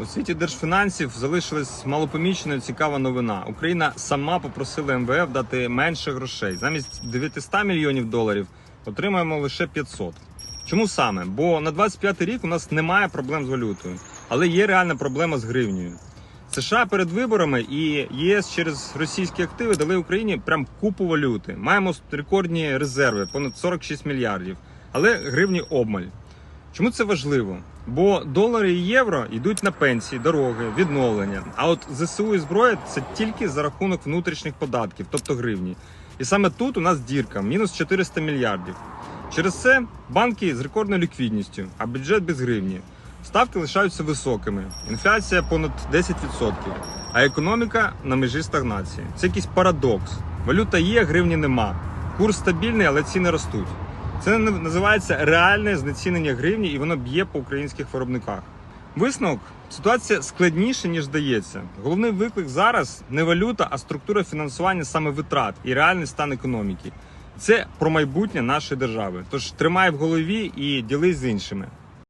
У світі держфінансів залишилась малопоміченою цікава новина. Україна сама попросила МВФ дати менше грошей. Замість 900 мільйонів доларів отримаємо лише 500. Чому саме? Бо на 25 рік у нас немає проблем з валютою, але є реальна проблема з гривнею. США перед виборами і ЄС через російські активи дали Україні прям купу валюти. Маємо рекордні резерви, понад 46 мільярдів, але гривні обмаль. Чому це важливо? Бо долари і євро йдуть на пенсії, дороги, відновлення. А от ЗСУ і зброя це тільки за рахунок внутрішніх податків, тобто гривні. І саме тут у нас дірка мінус 400 мільярдів. Через це банки з рекордною ліквідністю, а бюджет без гривні. Ставки лишаються високими. Інфляція понад 10%, а економіка на межі стагнації. Це якийсь парадокс. Валюта є, гривні нема. Курс стабільний, але ціни ростуть. Це називається реальне знецінення гривні, і воно б'є по українських виробниках. Висновок ситуація складніша, ніж здається. Головний виклик зараз не валюта, а структура фінансування саме витрат і реальний стан економіки. Це про майбутнє нашої держави. Тож тримай в голові і ділись з іншими.